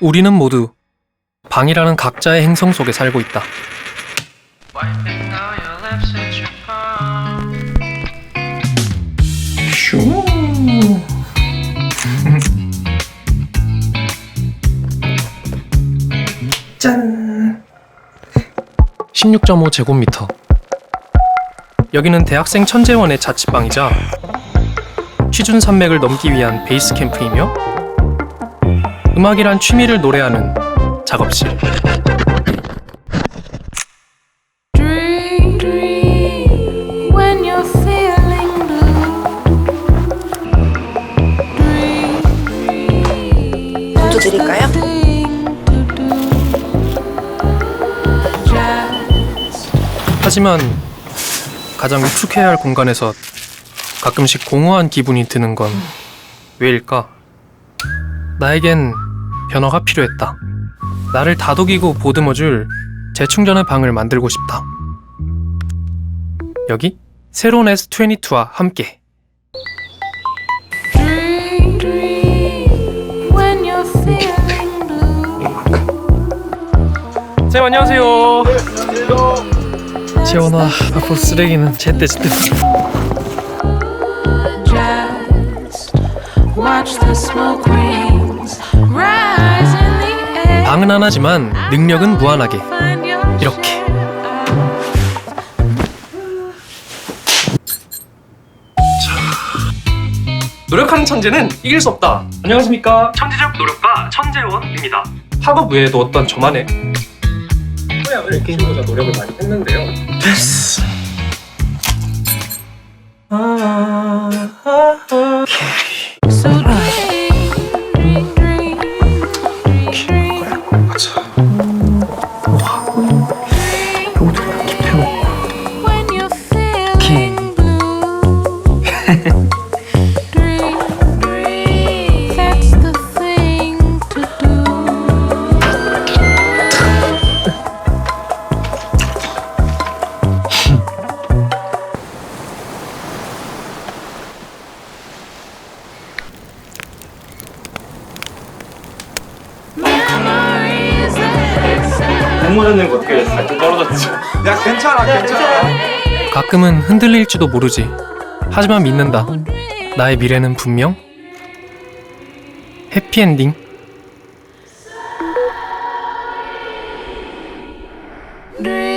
우리는 모두 방이라는 각자의 행성 속에 살고 있다. 짠. 16.5 제곱미터. 여기는 대학생 천재원의 자취방이자 취준 산맥을 넘기 위한 베이스 캠프이며 음악이란 취미를 노래하는 작업실. 드릴까요? 하지만 가장 익숙해야 할 공간에서 가끔씩 공허한 기분이 드는 건 왜일까? 나에겐 변화가 필요했다. 나를 다독이고 보듬어줄 재충전의 방을 만들고 싶다. 여기 새로운 S22와 함께. 쌤 안녕하세요. 재원아 앞으로 쓰레기는 제때 제때. 방은 하나지만 능력은 무한하게 이렇게. 노력하는 천재는 이길 수 없다. 안녕하십니까? 천재적 노력가 천재원입니다. 학업 외에도 어떤 저만의 소양을 키우고자 노력을 많이 했는데요. 됐어. 어떻게? 떨어졌죠. 야 괜찮아 괜찮아 가끔은 흔들릴지도 모르지. 하지만 믿는다. 나의 미래는 분명 해피엔딩. 네.